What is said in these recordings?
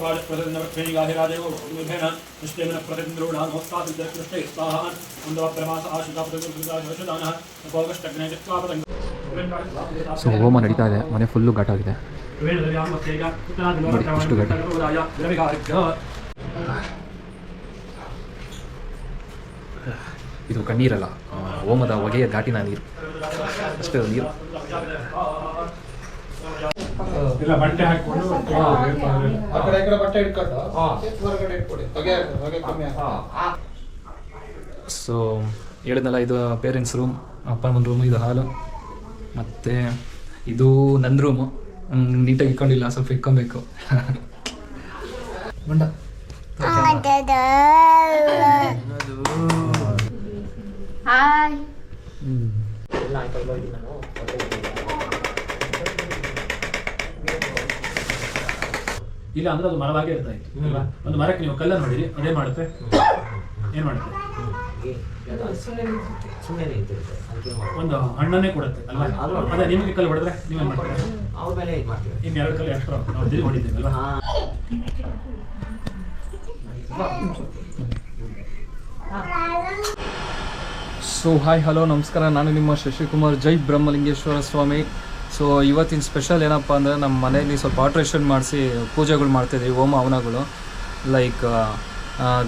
ಪ್ರತಿಗಾಹಿರಾದೇವ ವಿಭೇನ ನಿಷ್ಠೇಮನ ಪ್ರತಿಂದ್ರೋಢ ನೋಸ್ತಾಪಿತ ಕೃಷ್ಣ ಸ್ವಾಹಾನ್ ಒಂದು ಪ್ರಮಾಸ ಆಶುತಾ ಪ್ರತಿದಾನ ಗೋಗಷ್ಟಗ್ನೇ ಚಿತ್ವಾಪತಂಗ ಸೊ ಹೋಮ ನಡೀತಾ ಇದೆ. ಮನೆ ಫುಲ್ಲು ಘಾಟಾಗಿದೆ ಗಟ್ಟಿ. ಇದು ಕಣ್ಣೀರಲ್ಲ. ಹೋಮದ ಹೊಗೆಯ ಘಾಟಿನ ನೀರು. ಅಷ್ಟೇ ನೀರು. ಇಲ್ಲ ಬಟ್ಟೆ ಹಾಕೊಂಡು ಆ ಕಡೆ ಈ ಕಡೆ ಬಟ್ಟೆ ಇಟ್ಕೊಂಡು? ಹೊರಗಡೆ ಇಟ್ಕೊಡಿ. ಹೊಗೆ ಹೊಗೆ ಕಮ್ಮಿ ಆಗುತ್ತೆ. ಸೊ ಹೇಳಿದ್ನಲ್ಲ ಇದು ಪೇರೆಂಟ್ಸ್ ರೂಮ್ ಅಪ್ಪನ ರೂಮ್ ಇದು ಹಾಲು ಮತ್ತೆ ಇದು ನನ್ನ ರೂಮು ನೀಟಾಗಿ ಇಟ್ಕೊಂಡಿಲ್ಲ ಸ್ವಲ್ಪ ಇಟ್ಕೊಬೇಕು. ಬಂಡ ಹಾಯ್. ಇಲ್ಲ ಅಂದ್ರೆ ಅದು ಮರವಾಗೇ ಇರ್ತಾ ಇತ್ತು ಅಲ್ವಾ? ಒಂದು ಮರಕ್ಕೆ ನೀವು ಕಲ್ಲ ನೋಡಿರಿ ಅದೇ ಮಾಡುತ್ತೆ? ಏನ್ ಮಾಡುತ್ತೆ? ಸುಮ್ಮನೆ ಒಂದು ಹಣ್ಣನ್ನೇ ಕೊಡುತ್ತೆ ಅಲ್ವಾ? ಅದೇ ನಿಮಗೆ ಕಲ್ಲು ಹೊಡೆದ್ರೆ ನೀವೇನ್ ಮಾಡ್ತೀರಾ? ಅವ್ರ ಮೇಲೆ ಇದು ಮಾಡ್ತೀವಿ. ಇನ್ನು ಎರಡು ಕಲ್ಲು ಎಕ್ಸ್ಟ್ರಾ ನಾವು ದಿರಿ ಹೊಡಿದ್ದೇವೆ ಅಲ್ವಾ? ಸೊ ಹಾಯ್ ಹಲೋ ನಮಸ್ಕಾರ. ನಾನು ನಿಮ್ಮ ಶಶಿಕುಮಾರ್ ಜೈ ಬ್ರಹ್ಮಲಿಂಗೇಶ್ವರ ಸ್ವಾಮಿ. ಸೊ ಇವತ್ತಿನ ಸ್ಪೆಷಲ್ ಏನಪ್ಪ ಅಂದರೆ ನಮ್ಮ ಮನೆಯಲ್ಲಿ ಸ್ವಲ್ಪ ಆಲ್ಟ್ರೇಷನ್ ಮಾಡಿಸಿ ಪೂಜೆಗಳು ಮಾಡ್ತಿದ್ವಿ, ಹೋಮ ಹವನಗಳು. ಲೈಕ್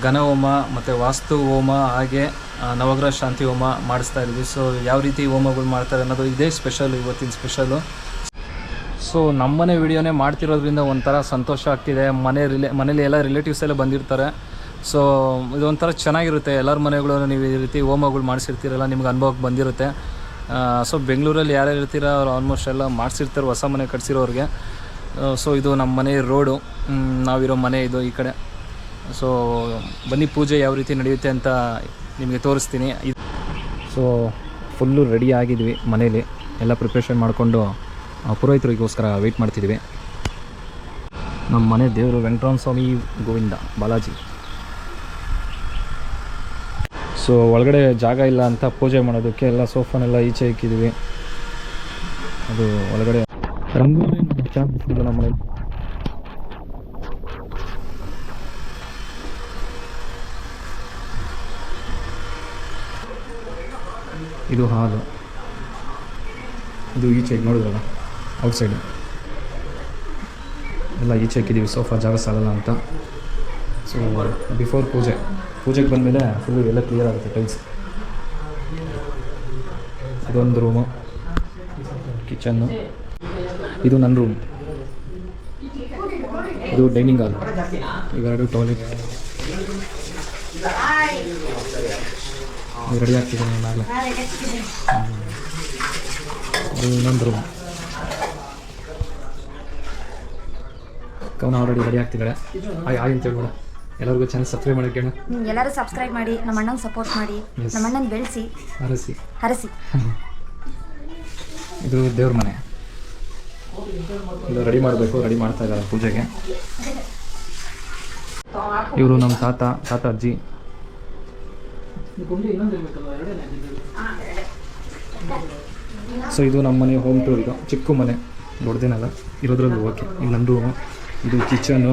ಘನ ಹೋಮ ಮತ್ತು ವಾಸ್ತು ಹೋಮ ಹಾಗೆ ನವಗ್ರಹ ಶಾಂತಿ ಹೋಮ ಮಾಡಿಸ್ತಾ ಇದ್ವಿ. ಸೊ ಯಾವ ರೀತಿ ಹೋಮಗಳು ಮಾಡ್ತಾರೆ ಅನ್ನೋದು ಇದೇ ಸ್ಪೆಷಲ್ ಇವತ್ತಿನ ಸ್ಪೆಷಲು ಸೊ ನಮ್ಮನೆ ವಿಡಿಯೋನೇ ಮಾಡ್ತಿರೋದ್ರಿಂದ ಒಂಥರ ಸಂತೋಷ ಆಗ್ತಿದೆ. ಮನೆ ರಿಲೇ ಮನೇಲಿ ಎಲ್ಲ ರಿಲೇಟಿವ್ಸ್ ಎಲ್ಲ ಬಂದಿರ್ತಾರೆ. ಸೊ ಇದೊಂಥರ ಚೆನ್ನಾಗಿರುತ್ತೆ. ಎಲ್ಲರ ಮನೆಗಳು ನೀವು ಈ ರೀತಿ ಹೋಮಗಳು ಮಾಡಿಸಿರ್ತೀರಲ್ಲ, ನಿಮ್ಗೆ ಅನುಭವಕ್ಕೆ ಬಂದಿರುತ್ತೆ. ಸೊ ಬೆಂಗಳೂರಲ್ಲಿ ಯಾರ್ಯಾರು ಇರ್ತೀರ, ಅವ್ರು ಆಲ್ಮೋಸ್ಟ್ ಎಲ್ಲ ಮಾಡಿಸಿರ್ತಾರೆ, ಹೊಸ ಮನೆ ಕಟ್ಸಿರೋರಿಗೆ. ಸೊ ಇದು ನಮ್ಮ ಮನೆ ರೋಡು ನಾವಿರೋ ಮನೆ ಇದು ಈ ಕಡೆ. ಸೊ ಬನ್ನಿ, ಪೂಜೆ ಯಾವ ರೀತಿ ನಡೆಯುತ್ತೆ ಅಂತ ನಿಮಗೆ ತೋರಿಸ್ತೀನಿ. ಇದು ಸೊ ಫುಲ್ಲು ರೆಡಿ ಆಗಿದ್ವಿ ಮನೇಲಿ. ಎಲ್ಲ ಪ್ರಿಪ್ರೇಷನ್ ಮಾಡಿಕೊಂಡು ಪುರೋಹಿತರಿಗೋಸ್ಕರ ವೆಯ್ಟ್ ಮಾಡ್ತಿದ್ವಿ. ನಮ್ಮ ಮನೆ ದೇವರು ವೆಂಕಟರಾಮ ಸ್ವಾಮಿ ಗೋವಿಂದ, ಬಾಲಾಜಿ. ಸೊ ಒಳಗಡೆ ಜಾಗ ಇಲ್ಲ ಅಂತ ಪೂಜೆ ಮಾಡೋದಕ್ಕೆ ಎಲ್ಲ ಸೋಫಾನೆಲ್ಲ ಈಚೆ ಇಕ್ಕಿದ್ವಿ. ಅದು ಒಳಗಡೆ ರಂಗೋಲಿ ನಮ್ಮ ಇದು ಹಾಲು. ಇದು ಈಚೆ ನೋಡಿದ್ರಲ್ಲ ಔಟ್ಸೈಡು ಎಲ್ಲ ಈಚೆ ಹಾಕಿದ್ದೀವಿ ಸೋಫಾ ಜಾಗ ಸಾಲಲ್ಲ ಅಂತ. ಸೊ ಬಿಫೋರ್ ಪೂಜೆ, ಪೂಜೆಗೆ ಬಂದಮೇಲೆ ಫುಲ್ಲು ಎಲ್ಲ ಕ್ಲಿಯರ್ ಆಗುತ್ತೆ ಟೈಲ್ಸ್ ಇದೊಂದು ರೂಮು ಕಿಚನ್ನು ಇದು ನನ್ನ ರೂಮ್ ಇದು ಡೈನಿಂಗ್ ಹಾಲ್ ಇವೆರಡು ಟಾಯ್ಲೆಟ್ ರೆಡಿ ಆಗ್ತಿದೆ ನಾನು ಇದು ಇನ್ನೊಂದು ರೂಮ್ ಕವನ ಆಲ್ರೆಡಿ ರೆಡಿ ಆಗ್ತಿದ್ದಾಳೆ. ಆಯ್ ಆಯ್ ಅಂತ ಎಲ್ಲರಿಗೂ ಚೆನ್ನಾಗಿ ಸಬ್ಸ್ಕ್ರೈಬ್ ಮಾಡಿ ಎಲ್ಲರೂ ಸಬ್ಸ್ಕ್ರೈಬ್ ಮಾಡಿ ನಮ್ಮ ಅಣ್ಣನ ಸಪೋರ್ಟ್ ಮಾಡಿ Yes. ನಮ್ಮ ಅಣ್ಣನ ಬೆಳೆಸಿ ಅರಸಿ. ಹರಸಿ. ಇದು ದೇವ್ರ ಮನೆ. ಇದು ರೆಡಿ ಮಾಡಬೇಕು ರೆಡಿ ಮಾಡ್ತಾ ಇದ್ದಾರೆ ಪೂಜೆಗೆ. ಇವರು ನಮ್ಮ ತಾತ ತಾತ ಅಜ್ಜಿ. ಸೊ ಇದು ನಮ್ಮ ಮನೆ ಹೋಮ್ ಟೂರ್ ಇದು. ಚಿಕ್ಕ ಮನೆ ದೊಡ್ಡದೇನಲ್ಲ ಇರೋದ್ರಲ್ಲಿ ಓಕೆ ಇಲ್ಲಿ ರೂಮು ಇದು ಕಿಚನ್ನು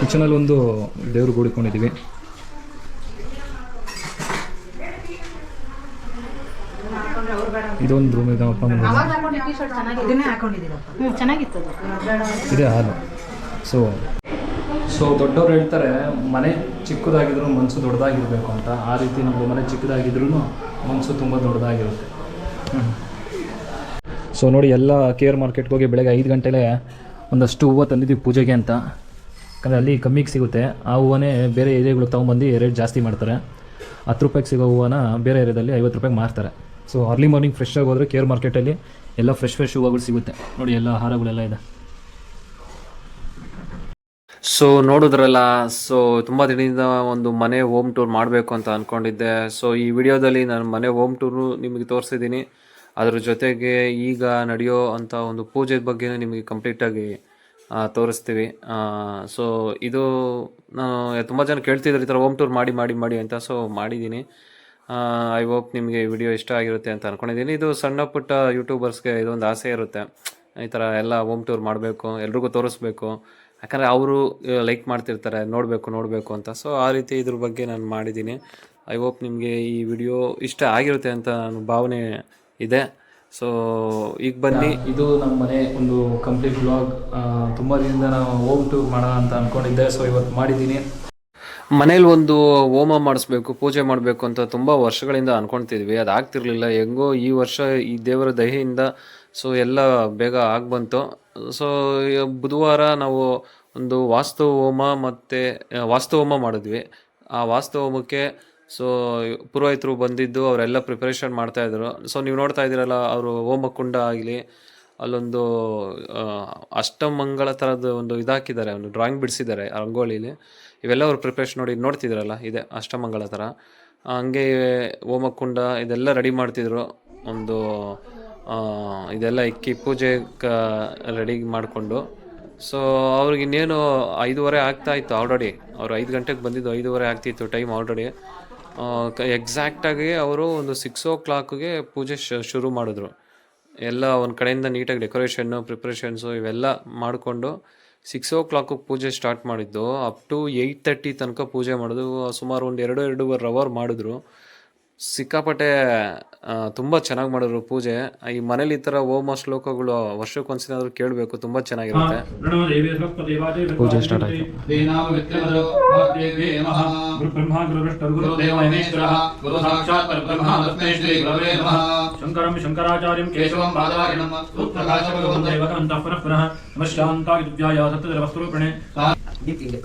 ಕಿಚನಲ್ಲಿ ಒಂದು ದೇವರು ಗೂಡಿಕೊಂಡಿದ್ದೀವಿ ಇದೊಂದು ರೂಮ್ ಇದೆ ಇದೆ ಹಾಲು. ಸೊ ಸೊ ದೊಡ್ಡವ್ರು ಹೇಳ್ತಾರೆ ಮನೆ ಚಿಕ್ಕದಾಗಿದ್ರು ಮನಸ್ಸು ದೊಡ್ಡದಾಗಿರ್ಬೇಕು ಅಂತ. ಆ ರೀತಿ ನಮ್ಮ ಮನೆ ಚಿಕ್ಕದಾಗಿದ್ರೂ ಮನಸ್ಸು ತುಂಬ ದೊಡ್ಡದಾಗಿರುತ್ತೆ. ಸೊ ನೋಡಿ ಎಲ್ಲ ಕೇರ್ ಮಾರ್ಕೆಟ್ಗೆ ಹೋಗಿ ಬೆಳಗ್ಗೆ ಐದು ಗಂಟೆಲೇ ಒಂದಷ್ಟು ಹೂವು ತಂದಿದ್ದೀವಿ ಪೂಜೆಗೆ ಅಂತ. ಯಾಕಂದರೆ ಅಲ್ಲಿ ಕಮ್ಮಿಗೆ ಸಿಗುತ್ತೆ. ಆ ಹೂವನೇ ಬೇರೆ ಏರಿಯಾಗಳು ತೊಗೊಂಬಂದು ರೇಟ್ ಜಾಸ್ತಿ ಮಾಡ್ತಾರೆ. ಹತ್ತು ರೂಪಾಯಿಗೆ ಸಿಗೋ ಹೂವನ ಬೇರೆ ಏರಿಯಾದಲ್ಲಿ ಐವತ್ತು ರೂಪಾಯಿಗೆ ಮಾರ್ತಾರೆ. ಸೊ ಅರ್ಲಿ ಮಾರ್ನಿಂಗ್ ಫ್ರೆಶ್ ಆಗಿ ಹೋದರೆ ಕೇರ್ ಮಾರ್ಕೆಟಲ್ಲಿ ಎಲ್ಲ ಫ್ರೆಶ್ ಫ್ರೆಶ್ ಹೂವುಗಳು ಸಿಗುತ್ತೆ. ನೋಡಿ, ಎಲ್ಲ ಹಾರಗಳೆಲ್ಲ ಇದೆ. ಸೊ ನೋಡಿದ್ರಲ್ಲ ಸೊ ತುಂಬ ದಿನದಿಂದ ಒಂದು ಮನೆ ಹೋಮ್ ಟೂರ್ ಮಾಡಬೇಕು ಅಂತ ಅಂದ್ಕೊಂಡಿದ್ದೆ ಸೊ ಈ ವಿಡಿಯೋದಲ್ಲಿ ನಾನು ಮನೆ ಹೋಮ್ ಟೂರು ನಿಮಗೆ ತೋರಿಸಿದ್ದೀನಿ. ಅದ್ರ ಜೊತೆಗೆ ಈಗ ನಡೆಯೋ ಅಂಥ ಒಂದು ಪೂಜೆ ಬಗ್ಗೆ ನಿಮಗೆ ಕಂಪ್ಲೀಟಾಗಿ ತೋರಿಸ್ತೀವಿ. ಸೊ ಇದು ನಾನು ತುಂಬ ಜನ ಕೇಳ್ತಿದ್ರು ಈ ಥರ ಹೋಮ್ ಟೂರ್ ಮಾಡಿ ಮಾಡಿ ಮಾಡಿ ಅಂತ. ಸೊ ಮಾಡಿದ್ದೀನಿ ಐ ಹೋಪ್ ನಿಮಗೆ ವಿಡಿಯೋ ಇಷ್ಟ ಆಗಿರುತ್ತೆ ಅಂತ ಅನ್ಕೊಂಡಿದ್ದೀನಿ ಇದು ಸಣ್ಣ ಪುಟ್ಟ ಯೂಟ್ಯೂಬರ್ಸ್ಗೆ ಇದೊಂದು ಆಸೆ ಇರುತ್ತೆ. ಈ ಥರ ಎಲ್ಲ ಹೋಮ್ ಟೂರ್ ಮಾಡಬೇಕು, ಎಲ್ರಿಗೂ ತೋರಿಸ್ಬೇಕು. ಯಾಕಂದರೆ ಅವರು ಲೈಕ್ ಮಾಡ್ತಿರ್ತಾರೆ, ನೋಡಬೇಕು ನೋಡಬೇಕು ಅಂತ. ಸೊ ಆ ರೀತಿ ಇದ್ರ ಬಗ್ಗೆ ನಾನು ಮಾಡಿದ್ದೀನಿ ಐ ಹೋಪ್ ನಿಮಗೆ ಈ ವಿಡಿಯೋ ಇಷ್ಟ ಆಗಿರುತ್ತೆ ಅಂತ ನಾನು ಭಾವನೆ ಇದೆ. ಸೊ ಈಗ ಬನ್ನಿ. ಇದು ನಮ್ಮ ಮನೆ ಒಂದು ಕಂಪ್ಲೀಟ್ ಬ್ಲಾಗ್ ತುಂಬ ದಿನದಿಂದ ನಾವು ಹೋಮ್ ಟೂರ್ ಮಾಡೋಣ ಅಂತ ಅಂದ್ಕೊಂಡಿದ್ದೆ ಸೊ ಇವತ್ತು ಮಾಡಿದ್ದೀನಿ. ಮನೇಲಿ ಒಂದು ಹೋಮ ಮಾಡಿಸ್ಬೇಕು ಪೂಜೆ ಮಾಡಬೇಕು ಅಂತ ತುಂಬ ವರ್ಷಗಳಿಂದ ಅಂದ್ಕೊಳ್ತಿದ್ವಿ ಅದು ಆಗ್ತಿರ್ಲಿಲ್ಲ. ಹೆಂಗೋ ಈ ವರ್ಷ ಈ ದೇವರ ದಯೆಯಿಂದ ಸೊ ಎಲ್ಲ ಬೇಗ ಆಗ್ಬಂತು ಸೊ ಬುಧವಾರ ನಾವು ಒಂದು ವಾಸ್ತು ಹೋಮ ಮತ್ತು ವಾಸ್ತು ಹೋಮ ಮಾಡಿದ್ವಿ. ಆ ವಾಸ್ತು ಹೋಮಕ್ಕೆ ಸೊ ಪುರೋಹಿತರು ಬಂದಿದ್ದು, ಅವರೆಲ್ಲ ಪ್ರಿಪರೇಷನ್ ಮಾಡ್ತಾಯಿದ್ರು ಸೊ ನೀವು ನೋಡ್ತಾ ಇದ್ದೀರಲ್ಲ, ಅವರು ಹೋಮಕುಂಡ ಆಗಲಿ, ಅಲ್ಲೊಂದು ಅಷ್ಟಮಂಗಳ ಥರದ ಒಂದು ಇದಾಕಿದ್ದಾರೆ, ಒಂದು ಡ್ರಾಯಿಂಗ್ ಬಿಡಿಸಿದ್ದಾರೆ ರಂಗೋಲಿಲಿ. ಇವೆಲ್ಲ ಅವ್ರು ಪ್ರಿಪ್ರೇಷನ್ ನೋಡಿ ನೋಡ್ತಿದ್ರಲ್ಲ, ಇದೆ ಅಷ್ಟಮಂಗಳ ಥರ ಹಂಗೆ ಹೋಮಕುಂಡ ಇದೆಲ್ಲ ರೆಡಿ ಮಾಡ್ತಿದ್ರು. ಒಂದು ಇದೆಲ್ಲ ಇಕ್ಕಿ ಪೂಜೆ ಕ ರೆಡಿ ಮಾಡಿಕೊಂಡು. ಸೊ ಅವ್ರಿಗೆ ಇನ್ನೇನು ಐದೂವರೆ ಆಗ್ತಾ ಇತ್ತು ಆಲ್ರೆಡಿ ಅವ್ರು ಐದು ಗಂಟೆಗೆ ಬಂದಿದ್ದು ಐದೂವರೆ ಆಗ್ತಿತ್ತು ಟೈಮ್ ಆಲ್ರೆಡಿ ಎಕ್ಸಾಕ್ಟಾಗಿ ಅವರು ಒಂದು ಸಿಕ್ಸ್ ಓ ಕ್ಲಾಕ್ಗೆ ಪೂಜೆ ಶುರು ಮಾಡಿದ್ರು. ಎಲ್ಲ ಒಂದು ಕಡೆಯಿಂದ ನೀಟಾಗಿ ಡೆಕೋರೇಷನ್ನು ಪ್ರಿಪ್ರೇಷನ್ಸು ಇವೆಲ್ಲ ಮಾಡಿಕೊಂಡು ಸಿಕ್ಸ್ ಓ ಕ್ಲಾಕಿಗೆ ಪೂಜೆ ಸ್ಟಾರ್ಟ್ ಮಾಡಿದ್ದು. ಅಪ್ ಟು ಏಯ್ಟ್ ತರ್ಟಿ ತನಕ ಪೂಜೆ ಮಾಡಿದ್ರು. ಸುಮಾರು ಒಂದು ಎರಡು ಎರಡೂವರೆ ಅವರ್ ಮಾಡಿದ್ರು. ಸಿಕ್ಕಾಪಟ್ಟೆ ತುಂಬ ಚೆನ್ನಾಗಿ ಮಾಡಿದ್ರು ಪೂಜೆ. ಈ ಮನೇಲಿ ಈ ತರ ಹೋಮ ಶ್ಲೋಕಗಳು ವರ್ಷಕ್ಕೊಂದ್ಸಲ ಕೇಳಬೇಕು ತುಂಬಾ ಚೆನ್ನಾಗಿರುತ್ತೆ. ಪೂಜೆ ಸ್ಟಾರ್ಟ್ ಆಯ್ತು. ಶಂಕರಂ ಶಂಕರಾಚಾರ್ಯಂ ಕೇಶವಂ ದೇವಕಂತ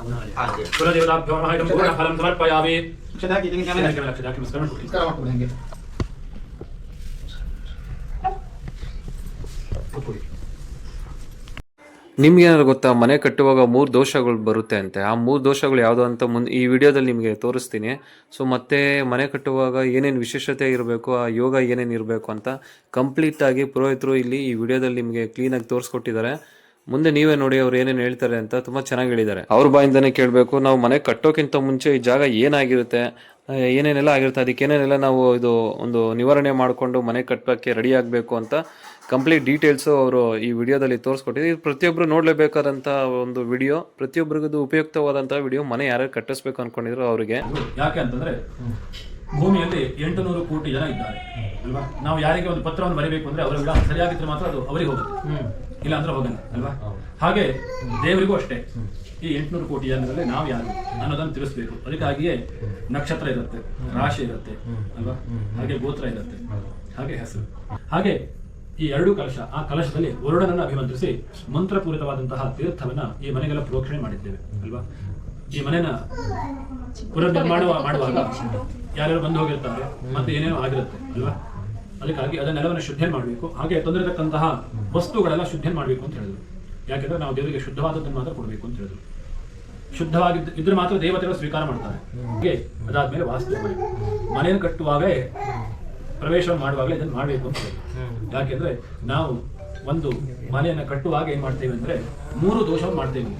ಅವನ ಹಾಗೆ ಕುಲದೇವತಾಭ್ಯೋ ನಮಃ ಇದಂ ಪೂರ್ಣ ಫಲಂ ಸಮರ್ಪಯಾಮಿ ಲಕ್ಷದಾಕಿ ಲಕ್ಷದಾಕಿ ನಮಸ್ಕಾರ ಮಾಡ್ಕೊಡಿ ನಮಸ್ಕಾರ ಮಾಡ್ಕೊಡಿ ಹಂಗೆ ನಿಮ್ಗೆ ಗೊತ್ತಾ ಮನೆ ಕಟ್ಟುವಾಗ ಮೂರು ದೋಷಗಳು ಬರುತ್ತೆ ಅಂತೆ. ಆ ಮೂರು ದೋಷಗಳು ಯಾವುದು ಅಂತ ಮುಂದೆ ಈ ವಿಡಿಯೋದಲ್ಲಿ ನಿಮಗೆ ತೋರಿಸ್ತೀನಿ. ಸೊ ಮತ್ತೆ ಮನೆ ಕಟ್ಟುವಾಗ ಏನೇನು ವಿಶೇಷತೆ ಇರಬೇಕು ಆ ಯೋಗ ಏನೇನು ಇರಬೇಕು ಅಂತ ಕಂಪ್ಲೀಟಾಗಿ ಪುರೋಹಿತರು ಇಲ್ಲಿ ಈ ವಿಡಿಯೋದಲ್ಲಿ ನಿಮಗೆ ಕ್ಲೀನಾಗಿ ತೋರಿಸ್ಕೊಟ್ಟಿದ್ದಾರೆ. ಮುಂದೆ ನೀವೇ ನೋಡಿ ಅವ್ರು ಏನೇನು ಹೇಳ್ತಾರೆ ಅಂತ ತುಂಬಾ ಚೆನ್ನಾಗಿ ಹೇಳಿದ್ದಾರೆ. ಅವ್ರ ಬಾಯಿಂದಾನೆ ಕೇಳಬೇಕು ನಾವು ಮನೆ ಕಟ್ಟೋಕ್ಕಿಂತ ಮುಂಚೆ ಈ ಜಾಗ ಏನಾಗಿರುತ್ತೆ ಏನೇನೆಲ್ಲ ಆಗಿರುತ್ತೆ ಅದಕ್ಕೆ ಏನೇನೆಲ್ಲ ನಾವು ಇದು ಒಂದು ನಿವಾರಣೆ ಮಾಡಿಕೊಂಡು ಮನೆ ಕಟ್ಟೋಕ್ಕೆ ರೆಡಿ ಆಗಬೇಕು ಅಂತ ಕಂಪ್ಲೀಟ್ ಡೀಟೇಲ್ಸು ಅವರು ಈ ವಿಡಿಯೋದಲ್ಲಿ ತೋರಿಸ್ಕೊಟ್ಟಿದ್ದು ಇದು ಪ್ರತಿಯೊಬ್ಬರು ನೋಡಲೇಬೇಕಾದಂಥ ಒಂದು ವಿಡಿಯೋ ಪ್ರತಿಯೊಬ್ಬರಿಗೂ ಉಪಯುಕ್ತವಾದಂಥ ವಿಡಿಯೋ ಮನೆ ಯಾರ್ಯಾರು ಕಟ್ಟಿಸ್ಬೇಕು ಅಂದ್ಕೊಂಡಿದ್ರು ಅವರಿಗೆ. ಯಾಕೆ ಅಂತಂದ್ರೆ ಭೂಮಿಯಲ್ಲಿ ಎಂಟು ನೂರು ಕೋಟಿ ಜನ ಇದ್ದಾರೆ ಅಲ್ವಾ? ನಾವು ಯಾರಿಗೆ ಒಂದು ಪತ್ರವನ್ನು ಬರೀಬೇಕು ಅಂದ್ರೆ ಅವರ ವಿಳಾಸ ಸರಿಯಾಗಿದ್ರೆ ಮಾತ್ರ ಅದು ಅವರಿಗೆ ಹೋಗುತ್ತೆ. ಇಲ್ಲ ಅಂದ್ರೆ ಹೋಗಲ್ಲ ಅಲ್ವಾ? ಹಾಗೆ ದೇವರಿಗೂ ಅಷ್ಟೇ. ಈ ಎಂಟುನೂರು ಕೋಟಿ ಜನರಲ್ಲಿ ನಾವು ಯಾರು ಅನ್ನೋದನ್ನು ತಿಳಿಸ್ಬೇಕು. ಅದಕ್ಕಾಗಿಯೇ ನಕ್ಷತ್ರ ಇರುತ್ತೆ ರಾಶಿ ಇರುತ್ತೆ ಅಲ್ವಾ? ಹಾಗೆ ಗೋತ್ರ ಇರುತ್ತೆ. ಹಾಗೆ ಹೆಸರು. ಹಾಗೆ ಈ ಎರಡು ಕಲಶ ಆ ಕಲಶದಲ್ಲಿ ವರುಣನನ್ನು ಅಭಿಮಂತ್ರಿಸಿ ಮಂತ್ರಪೂರಿತವಾದಂತಹ ತೀರ್ಥವನ್ನ ಈ ಮನೆಗೆಲ್ಲ ಪ್ರೋಕ್ಷಣೆ ಮಾಡಿದ್ದೇವೆ ಅಲ್ವಾ? ಈ ಮನೆನ ಪುನರ್ನಿರ್ಮಾಣ ಮಾಡುವಾಗ ಯಾರ್ಯಾರು ಬಂದು ಹೋಗಿರ್ತಾರೆ ಮತ್ತೆ ಏನೇನೋ ಆಗಿರುತ್ತೆ ಅಲ್ವಾ? ಅದಕ್ಕಾಗಿ ನೆಲವನ್ನು ಶುದ್ಧ ಮಾಡಬೇಕು. ಹಾಗೆ ತಂದಿರತಕ್ಕಂತಹ ವಸ್ತುಗಳೆಲ್ಲ ಶುದ್ಧ ಮಾಡಬೇಕು ಅಂತ ಹೇಳಿದ್ರು. ಯಾಕೆಂದ್ರೆ ನಾವು ದೇವರಿಗೆ ಶುದ್ಧವಾದದ್ದನ್ನು ಮಾತ್ರ ಕೊಡಬೇಕು ಅಂತ ಹೇಳಿದ್ರು. ಶುದ್ಧವಾಗಿದ್ದು ಇದ್ರೆ ಮಾತ್ರ ದೇವತೆಗಳು ಸ್ವೀಕಾರ ಮಾಡ್ತಾರೆ. ಹಾಗೆ ಅದಾದ್ಮೇಲೆ ವಾಸ್ತು ಮನೆ ಮನೆಯನ್ನು ಕಟ್ಟುವಾಗಲೇ ಪ್ರವೇಶ ಮಾಡುವಾಗಲೇ ಇದನ್ನು ಮಾಡಬೇಕು ಅಂತ ಯಾಕೆಂದ್ರೆ ನಾವು ಒಂದು ಮನೆಯನ್ನ ಕಟ್ಟುವಾಗ ಏನ್ ಮಾಡ್ತೇವೆ ಅಂದ್ರೆ ಮೂರು ದೋಷವನ್ನು ಮಾಡ್ತೇವೆ.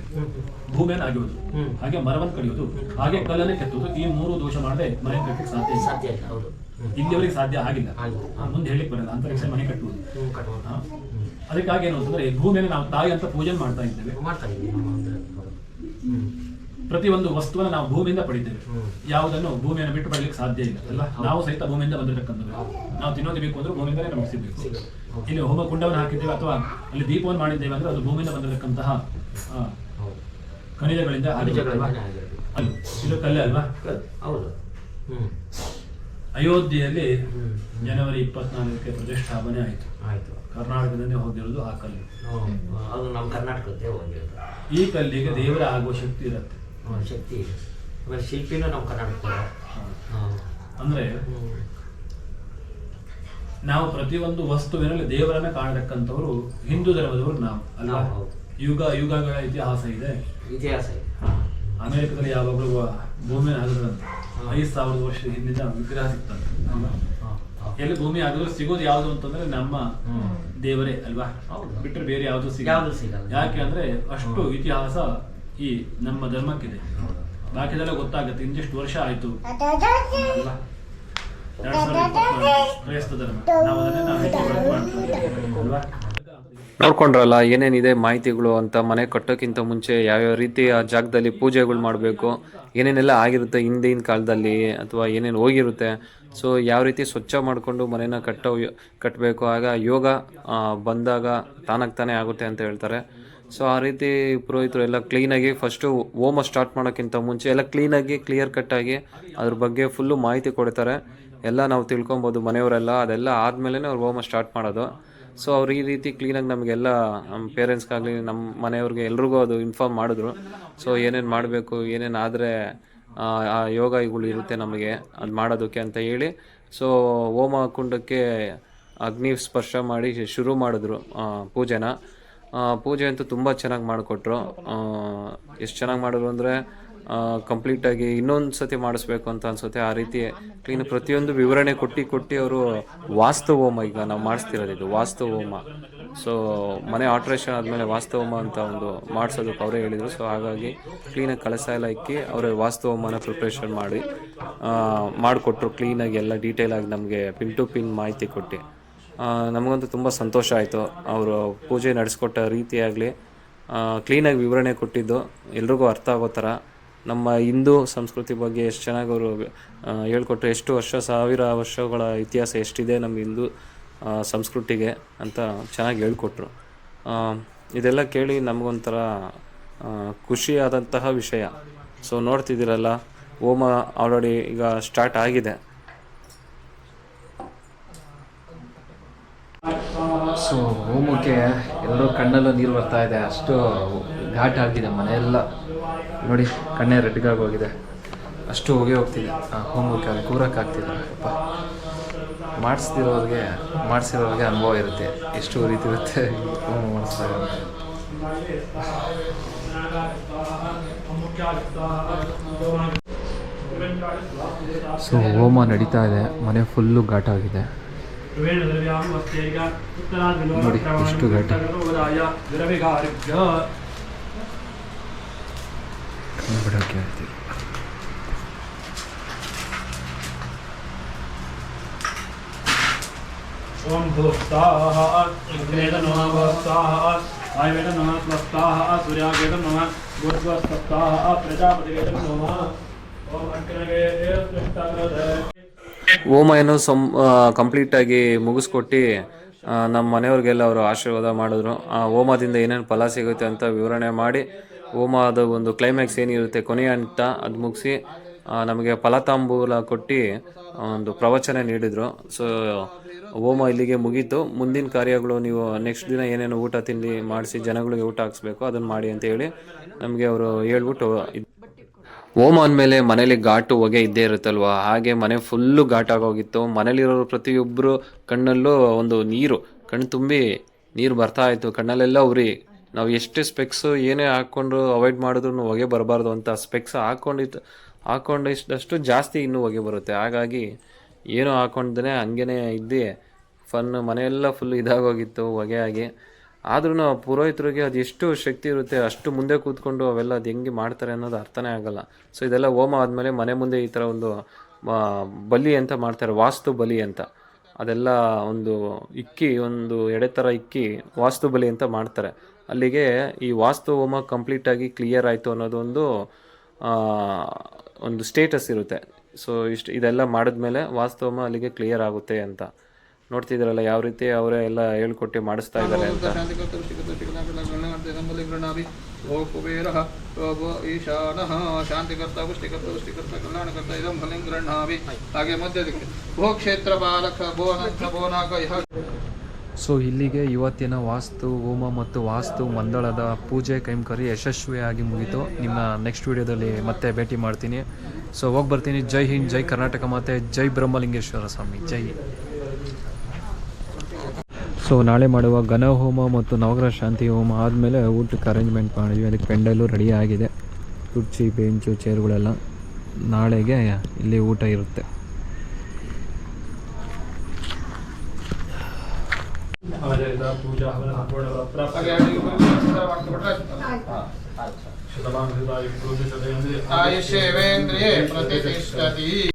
ಭೂಮಿಯನ್ನು ಅಗೆಯೋದು ಹಾಗೆ ಮರವನ್ನು ಕಡಿಯೋದು ಹಾಗೆ ಕಲ್ಲನ್ನು ಕೆತ್ತುವುದು. ಈ ಮೂರು ದೋಷ ಮಾಡದೆ ಮನೆ ಕಟ್ಟಕ್ಕೆ ಸಾಧ್ಯ ಸಾಧ್ಯ ಇಲ್ಲಿಯವರೆಗೆ ಸಾಧ್ಯ ಆಗಿಲ್ಲ. ಮುಂದೆ ಹೇಳಿಕ್ ಬರಲ್ಲ ಅಂತರಿಕ್ಷ ಮನೆ ಕಟ್ಟುವುದು. ಅದಕ್ಕಾಗಿ ಏನು ಅಂತಂದ್ರೆ ಭೂಮಿಯನ್ನು ನಾವು ತಾಯಿ ಅಂತ ಪೂಜೆ ಮಾಡ್ತಾ ಇದ್ದೇವೆ. ಮಾಡ್ತಾ ಇದ್ದೀವಿ ನಮ್ಮ ಒಂದು ಹೌದು. ಹ್ಮ್ ಪ್ರತಿಯೊಂದು ವಸ್ತುವನ್ನು ನಾವು ಭೂಮಿಯಿಂದ ಪಡಿತೇವೆ. ಯಾವುದನ್ನು ಭೂಮಿಯನ್ನು ಬಿಟ್ಟು ಪಡಲಿಕ್ಕೆ ಸಾಧ್ಯ ಇಲ್ಲ. ಅಲ್ಲ ನಾವು ಸಹಿತ ಭೂಮಿಯಿಂದ ಬಂದಿರತಕ್ಕಂಥದ್ದು. ನಾವು ತಿನ್ನೋದು ಬೇಕು ಅಂದ್ರೆ ಭೂಮಿಯಿಂದಲೇ ನಮಗೆ ಸಿಗಬೇಕು. ಇಲ್ಲಿ ಹೋಮ ಕುಂಡವನ್ನು ಹಾಕಿದ್ದೇವೆ ಅಥವಾ ಅಲ್ಲಿ ದೀಪವನ್ನು ಮಾಡಿದ್ದೇವೆ ಅಂದ್ರೆ ಅದು ಭೂಮಿಯಿಂದ ಬಂದಿರತಕ್ಕಂತಹ ಖನಿಜಗಳಿಂದ. ಇದು ಕಲ್ಲೆ ಅಲ್ವಾ? ಅಯೋಧ್ಯೆಯಲ್ಲಿ ಜನವರಿ ಇಪ್ಪತ್ನಾಲ್ಕಕ್ಕೆ ಪ್ರತಿಷ್ಠಾಪನೆ ಆಯಿತು. ಆಯಿತು. ಕರ್ನಾಟಕದಲ್ಲೇ ಹೋಗಿರೋದು ಆ ಕಲ್ಲು. ಅದು ನಮ್ಮ ಕರ್ನಾಟಕದ್ದೇ ಹೋಗಿರೋದು. ಈ ಕಲ್ಲಿಗೆ ದೇವರ ಆಗುವ ಶಕ್ತಿ ಇರುತ್ತೆ. ಶಕ್ತಿ ಇದೆ. ಆಮೇಲೆ ಶಿಲ್ಪಿನೂ ನಮ್ಮ ಅಂದ್ರೆ ನಾವು ಪ್ರತಿಯೊಂದು ವಸ್ತುವಿನಲ್ಲಿ ದೇವರನ್ನ ಕಾಣತಕ್ಕಂಥವ್ರು ಹಿಂದೂ ಧರ್ಮದವರು ನಾವು ಅಲ್ವಾ? ಹೌದು. ಯುಗ ಯುಗಗಳ ಇತಿಹಾಸ ಇದೆ. ಇತಿಹಾಸ ಇದೆ. ಅಮೆರಿಕದಲ್ಲಿ ಯಾವಾಗಲೂ ಭೂಮಿ ಆಗದಂತೆ ಐದು ಸಾವಿರದ ವರ್ಷ ಹಿಂದಿನ ವಿಗ್ರಹ ಸಿಗ್ತದೆ. ಎಲ್ಲಿ ಭೂಮಿ ಆಗಿದ್ರು ಸಿಗೋದು ಯಾವುದು ಅಂತಂದ್ರೆ ನಮ್ಮ ದೇವರೇ ಅಲ್ವಾ. ಬಿಟ್ಟರೆ ಬೇರೆ ಯಾವುದು ಸಿಗಲ್ಲ. ಯಾಕೆ ಅಂದ್ರೆ ಅಷ್ಟು ಇತಿಹಾಸ ಈ ನಮ್ಮ ಧರ್ಮಕ್ಕಿದೆ. ಬಾಕಿದೆಲ್ಲ ಗೊತ್ತಾಗುತ್ತೆ, ಇಂದಿಷ್ಟು ವರ್ಷ ಆಯ್ತು. ಕ್ರೈಸ್ತ ಧರ್ಮ. ನಾವು ನೋಡ್ಕೊಂಡ್ರಲ್ಲ, ಏನೇನಿದೆ ಮಾಹಿತಿಗಳು ಅಂತ ಮನೆ ಕಟ್ಟೋಕ್ಕಿಂತ ಮುಂಚೆ ಯಾವ್ಯಾವ ರೀತಿ ಆ ಜಾಗದಲ್ಲಿ ಪೂಜೆಗಳು ಮಾಡಬೇಕು, ಏನೇನೆಲ್ಲ ಆಗಿರುತ್ತೆ ಹಿಂದಿನ ಕಾಲದಲ್ಲಿ ಅಥವಾ ಏನೇನು ಹೋಗಿರುತ್ತೆ ಸೊ ಯಾವ ರೀತಿ ಸ್ವಚ್ಛ ಮಾಡಿಕೊಂಡು ಮನೇನ ಕಟ್ಟೋ ಕಟ್ಟಬೇಕು ಆಗ ಯೋಗ ಬಂದಾಗ ತಾನಾಗ್ ತಾನೇ ಆಗುತ್ತೆ ಅಂತ ಹೇಳ್ತಾರೆ. ಸೊ ಆ ರೀತಿ ಪುರೋಹಿತರು ಎಲ್ಲ ಕ್ಲೀನಾಗಿ ಫಸ್ಟು ಹೋಮ ಸ್ಟಾರ್ಟ್ ಮಾಡೋಕ್ಕಿಂತ ಮುಂಚೆ ಎಲ್ಲ ಕ್ಲೀನಾಗಿ ಕ್ಲಿಯರ್ ಕಟ್ಟಾಗಿ ಅದ್ರ ಬಗ್ಗೆ ಫುಲ್ಲು ಮಾಹಿತಿ ಕೊಡ್ತಾರೆ. ಎಲ್ಲ ನಾವು ತಿಳ್ಕೊಬೋದು ಮನೆಯವರೆಲ್ಲ, ಅದೆಲ್ಲ ಆದಮೇಲೆ ಅವ್ರು ಹೋಮ ಸ್ಟಾರ್ಟ್ ಮಾಡೋದು. ಸೊ ಅವ್ರು ಈ ರೀತಿ ಕ್ಲೀನಾಗಿ ನಮಗೆಲ್ಲ ನಮ್ಮ ಪೇರೆಂಟ್ಸ್ಗಾಗಲಿ ನಮ್ಮ ಮನೆಯವ್ರಿಗೆ ಎಲ್ರಿಗೂ ಅದು ಇನ್ಫಾರ್ಮ್ ಮಾಡಿದ್ರು. ಸೊ ಏನೇನು ಮಾಡಬೇಕು, ಏನೇನು ಆದರೆ ಯೋಗಗಳು ಇರುತ್ತೆ ನಮಗೆ ಅದು ಮಾಡೋದಕ್ಕೆ ಅಂತ ಹೇಳಿ. ಸೊ ಹೋಮ ಕುಂಡಕ್ಕೆ ಅಗ್ನಿ ಸ್ಪರ್ಶ ಮಾಡಿ ಶುರು ಮಾಡಿದ್ರು ಆ, ಪೂಜೆನ. ಪೂಜೆ ಅಂತೂ ತುಂಬ ಚೆನ್ನಾಗಿ ಮಾಡಿಕೊಟ್ರು. ಎಷ್ಟು ಚೆನ್ನಾಗಿ ಮಾಡಿದ್ರು ಅಂದರೆ ಕಂಪ್ಲೀಟಾಗಿ ಇನ್ನೊಂದು ಸತಿ ಮಾಡಿಸ್ಬೇಕು ಅಂತ ಅನ್ಸುತ್ತೆ. ಆ ರೀತಿ ಕ್ಲೀನ್ ಪ್ರತಿಯೊಂದು ವಿವರಣೆ ಕೊಟ್ಟು ಕೊಟ್ಟು ಅವರು ವಾಸ್ತು ಹೋಮ ಈಗ ನಾವು ಮಾಡಿಸ್ತಿರೋದು ಇದು ವಾಸ್ತು ಹೋಮ. ಸೊ ಮನೆ ಆಲ್ಟ್ರೇಷನ್ ಆದಮೇಲೆ ವಾಸ್ತವಮ ಅಂತ ಒಂದು ಮಾಡಿಸೋದಕ್ಕೆ ಅವರೇ ಹೇಳಿದರು. ಸೊ ಹಾಗಾಗಿ ಕ್ಲೀನಾಗಿ ಕಳಸ ಎಲ್ಲ ಇಕ್ಕಿ ಅವರೇ ವಾಸ್ತು ಹೋಮನ ಪ್ರಿಪ್ರೇಷನ್ ಮಾಡಿ ಮಾಡಿಕೊಟ್ರು. ಕ್ಲೀನಾಗಿ ಎಲ್ಲ ಡೀಟೇಲಾಗಿ ನಮಗೆ ಪಿನ್ ಟು ಪಿನ್ ಮಾಹಿತಿ ಕೊಟ್ಟು. ನಮಗಂತೂ ತುಂಬ ಸಂತೋಷ ಆಯಿತು. ಅವರು ಪೂಜೆ ನಡೆಸ್ಕೊಟ್ಟ ರೀತಿಯಾಗಲಿ ಕ್ಲೀನಾಗಿ ವಿವರಣೆ ಕೊಟ್ಟಿದ್ದು. ಎಲ್ರಿಗೂ ಅರ್ಥ ಆಗೋ ಥರ ನಮ್ಮ ಹಿಂದೂ ಸಂಸ್ಕೃತಿ ಬಗ್ಗೆ ಎಷ್ಟು ಚೆನ್ನಾಗಿ ಅವರು ಹೇಳ್ಕೊಟ್ರು. ಎಷ್ಟು ವರ್ಷ ಸಾವಿರ ವರ್ಷಗಳ ಇತಿಹಾಸ ಎಷ್ಟಿದೆ ನಮ್ಮ ಹಿಂದೂ ಸಂಸ್ಕೃತಿಗೆ ಅಂತ ಚೆನ್ನಾಗಿ ಹೇಳ್ಕೊಟ್ರು. ಇದೆಲ್ಲ ಕೇಳಿ ನಮಗೊಂಥರ ಖುಷಿಯಾದಂತಹ ವಿಷಯ. ಸೊ ನೋಡ್ತಿದ್ದೀರಲ್ಲ ಹೋಮ ಆಲ್ರೆಡಿ ಈಗ ಸ್ಟಾರ್ಟ್ ಆಗಿದೆ. ಸೊ ಹೋಮಕ್ಕೆ ಎಲ್ಲರೂ ಕಣ್ಣಲ್ಲೂ ನೀರು ಬರ್ತಾ ಇದೆ. ಅಷ್ಟು ಘಾಟ್ ಆಗಿದೆ ಮನೆಯೆಲ್ಲ. ನೋಡಿ, ಕಣ್ಣೇ ರೆಡ್ಗಾಗಿ ಹೋಗಿದೆ. ಅಷ್ಟು ಹೋಗಿ ಹೋಗ್ತಿದೆ. ಹೋಮಕ್ಕೆ ಅಲ್ಲಿ ಕೂರಕ್ಕಾಗ್ತಿಲ್ಲ. ಅಪ್ಪ. ಮಾಡಿಸ್ದಿರೋರಿಗೆ ಮಾಡಿಸಿರೋರಿಗೆ ಅನುಭವ ಇರುತ್ತೆ. ಎಷ್ಟು ರೀತಿ ಇರುತ್ತೆ. ಸೊ ಹೋಮ ನಡೀತಾ ಇದೆ. ಮನೆ ಫುಲ್ಲು ಘಾಟಾಗಿದೆ ನೋಡಿ, ಎಷ್ಟು ಘಾಟ. ಆಗ್ತಿಲ್ಲ. ಓಂ ಭೂಸ್ತಾಹ ಅಗ್ನೇತ ನಮಃ ಭೂಸ್ತಾಹ ವಾಯುವೇತ ನಮಃ ಸ್ವಸ್ತಾಹ ಸೂರ್ಯಾಗೇತ ನಮಃ ಭೂರ್ಭುವಸ್ತಾಹ ಪ್ರಜಾಪತಿಗೇತ ನಮಃ ಓಂ ಅಗ್ನಗೆ ಸೃಷ್ಟಾಗ್ರದೆ ಹೋಮ ಏನು ಸಂ ಕಂಪ್ಲೀಟಾಗಿ ಮುಗಿಸ್ಕೊಟ್ಟು ನಮ್ಮ ಮನೆಯವ್ರಿಗೆಲ್ಲ ಅವರು ಆಶೀರ್ವಾದ ಮಾಡಿದ್ರು ಆ ಹೋಮದಿಂದ ಏನೇನು ಫಲ ಸಿಗುತ್ತೆ ಅಂತ ವಿವರಣೆ ಮಾಡಿ ಹೋಮದ ಒಂದು ಕ್ಲೈಮ್ಯಾಕ್ಸ್ ಏನಿರುತ್ತೆ ಕೊನೆಯ ಅಂತ ಅದು ಮುಗಿಸಿ ನಮಗೆ ಫಲತಾಂಬೂಲ ಕೊಟ್ಟು ಒಂದು ಪ್ರವಚನ ನೀಡಿದರು ಸೊ ಹೋಮ ಇಲ್ಲಿಗೆ ಮುಗೀತು. ಮುಂದಿನ ಕಾರ್ಯಗಳು ನೀವು ನೆಕ್ಸ್ಟ್ ದಿನ ಏನೇನು ಊಟ ತಿಂಡಿ ಮಾಡಿಸಿ ಜನಗಳಿಗೆ ಊಟ ಹಾಕ್ಸ್ಬೇಕು ಅದನ್ನು ಮಾಡಿ ಅಂತ ಹೇಳಿ ನಮಗೆ ಅವರು ಹೇಳ್ಬಿಟ್ಟು ಹೋಮ ಅಂದಮೇಲೆ ಮನೇಲಿ ಘಾಟು ಹೊಗೆ ಇದ್ದೇ ಇರುತ್ತಲ್ವ? ಹಾಗೆ ಮನೆ ಫುಲ್ಲು ಘಾಟಾಗೋಗಿತ್ತು ಮನೇಲಿರೋರು ಪ್ರತಿಯೊಬ್ಬರು ಕಣ್ಣಲ್ಲೂ ಒಂದು ನೀರು ಕಣ್ಣು ತುಂಬಿ ನೀರು ಬರ್ತಾ ಇತ್ತು. ಕಣ್ಣಲ್ಲೆಲ್ಲ ಉರಿ. ನಾವು ಎಷ್ಟೇ ಸ್ಪೆಕ್ಸು ಏನೇ ಹಾಕ್ಕೊಂಡು ಅವಾಯ್ಡ್ ಮಾಡಿದ್ರು ಹೊಗೆ ಬರಬಾರ್ದು ಅಂತ ಸ್ಪೆಕ್ಸ್ ಹಾಕ್ಕೊಂಡಿತ್ತು ಹಾಕ್ಕೊಂಡಿಷ್ಟಷ್ಟು ಜಾಸ್ತಿ ಇನ್ನೂ ಹೊಗೆ ಬರುತ್ತೆ. ಹಾಗಾಗಿ ಏನೂ ಹಾಕ್ಕೊಂಡ್ದೇ ಹಂಗೇ ಇದ್ದು ಫನ್ ಮನೆಯೆಲ್ಲ ಫುಲ್ ಇದಾಗೋಗಿತ್ತು ಹೊಗೆ ಆಗಿ ಆದ್ರೂ ಪುರೋಹಿತರಿಗೆ ಅದು ಎಷ್ಟು ಶಕ್ತಿ ಇರುತ್ತೆ, ಅಷ್ಟು ಮುಂದೆ ಕೂತ್ಕೊಂಡು ಅವೆಲ್ಲ ಅದು ಹೆಂಗೆ ಮಾಡ್ತಾರೆ ಅನ್ನೋದು ಅರ್ಥನೇ ಆಗಲ್ಲ. ಸೊ ಇದೆಲ್ಲ ಹೋಮ ಆದಮೇಲೆ ಮನೆ ಮುಂದೆ ಈ ಥರ ಒಂದು ಬಲಿ ಅಂತ ಮಾಡ್ತಾರೆ, ವಾಸ್ತು ಬಲಿ ಅಂತ. ಅದೆಲ್ಲ ಒಂದು ಇಕ್ಕಿ, ಒಂದು ಎಡೆ ಥರ ಇಕ್ಕಿ ವಾಸ್ತು ಬಲಿ ಅಂತ ಮಾಡ್ತಾರೆ. ಅಲ್ಲಿಗೆ ಈ ವಾಸ್ತು ಹೋಮ ಕಂಪ್ಲೀಟಾಗಿ ಕ್ಲಿಯರ್ ಆಯಿತು ಅನ್ನೋದೊಂದು ಒಂದು ಸ್ಟೇಟಸ್ ಇರುತ್ತೆ. ಸೊ ಇಷ್ಟು ಇದೆಲ್ಲ ಮಾಡಿದ್ಮೇಲೆ ಮೇಲೆ ಹೋಮ ಅಲ್ಲಿಗೆ ಕ್ಲಿಯರ್ ಆಗುತ್ತೆ ಅಂತ. ನೋಡ್ತಿದ್ರಲ್ಲ ಯಾವ ರೀತಿ ಅವರೇ ಎಲ್ಲ ಹೇಳ್ಕೊಟ್ಟು ಮಾಡಿಸ್ತಾ ಇದ್ದಾರೆ ಅಂತ. ಹಾಗೆ ಕ್ಷೇತ್ರ ಸೊ ಇಲ್ಲಿಗೆ ಇವತ್ತಿನ ವಾಸ್ತು, ಹೋಮ ಮತ್ತು ವಾಸ್ತು ಮಂದಳದ ಪೂಜೆ ಕೈಂಕರಿ ಯಶಸ್ವಿಯಾಗಿ ಮುಗಿತು. ನಿಮ್ಮ ನೆಕ್ಸ್ಟ್ ವಿಡಿಯೋದಲ್ಲಿ ಮತ್ತೆ ಭೇಟಿ ಮಾಡ್ತೀನಿ. ಸೊ ಹೋಗಿ ಬರ್ತೀನಿ ಜೈ ಹಿಂದ್ ಜೈ ಕರ್ನಾಟಕ ಮಾತೆ ಜೈ ಬ್ರಹ್ಮಲಿಂಗೇಶ್ವರ ಸ್ವಾಮಿ ಜೈ ಸೊ ನಾಳೆ ಮಾಡುವ ಘನ ಹೋಮ ಮತ್ತು ನವಗ್ರಹ ಶಾಂತಿ ಹೋಮ ಆದಮೇಲೆ ಊಟಕ್ಕೆ ಅರೇಂಜ್ಮೆಂಟ್ ಮಾಡಿದ್ವಿ ಅದಕ್ಕೆ ಪೆಂಡಲ್ಲು ರೆಡಿ ಆಗಿದೆ ಕುರ್ಚಿ ಬೆಂಚು ಚೇರ್ಗಳೆಲ್ಲ ನಾಳೆಗೆ ಇಲ್ಲಿ ಊಟ ಇರುತ್ತೆ ಪೂಜಾ ಹವನ ಸಂಪೂರ್ಣ ಹಾಗೆ